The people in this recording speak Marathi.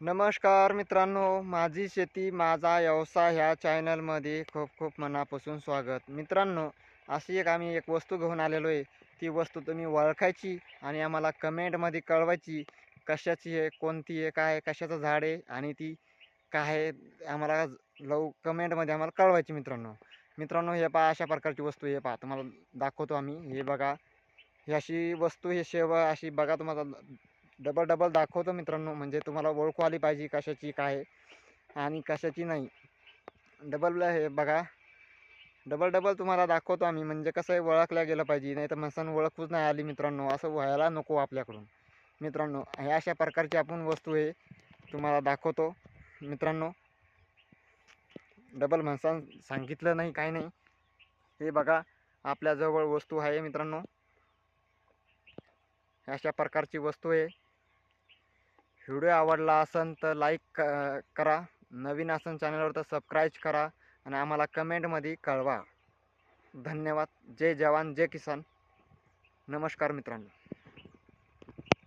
नमस्कार मित्रांनो माझी शेती माझा व्यवसाय ह्या चॅनलमध्ये खूप खूप मनापासून स्वागत. मित्रांनो अशी एक आम्ही एक वस्तू घेऊन आलेलो आहे. ती वस्तू तुम्ही ओळखायची आणि आम्हाला कमेंटमध्ये कळवायची कशाची आहे कोणती आहे काय आहे, कशाचं झाड आहे आणि ती काय आहे आम्हाला लव कमेंटमध्ये आम्हाला कळवायची मित्रांनो. मित्रांनो हे पहा अशा प्रकारची वस्तू हे पहा तुम्हाला दाखवतो आम्ही. हे बघा ही अशी वस्तू हे शेव अशी बघा तुम्हाला डबल डबल दाखवतो मित्रांनो म्हणजे तुम्हाला ओळखू आली पाहिजे कशाची काय आणि कशाची नाही. डबल हे बघा. डबल डबल तुम्हाला दाखवतो आम्ही म्हणजे कसं आहे ओळखल्या गेलं पाहिजे नाही तर माणसानं ओळखूच नाही आली मित्रांनो असं व्हायला नको आपल्याकडून. मित्रांनो हे अशा प्रकारची आपण वस्तू आहे तुम्हाला दाखवतो. मित्रांनो डबल माणसानं सांगितलं नाही काय नाही. हे बघा आपल्याजवळ वस्तू आहे मित्रांनो. अशा प्रकारची वस्तू आहे. व्हिडिओ आवडला असेल तर लाईक करा. नवीन असेल चॅनलवर तर सबस्क्राईब करा आणि आम्हाला कमेंटमध्ये कळवा. धन्यवाद. जय जवान जय किसान. नमस्कार मित्रांनो.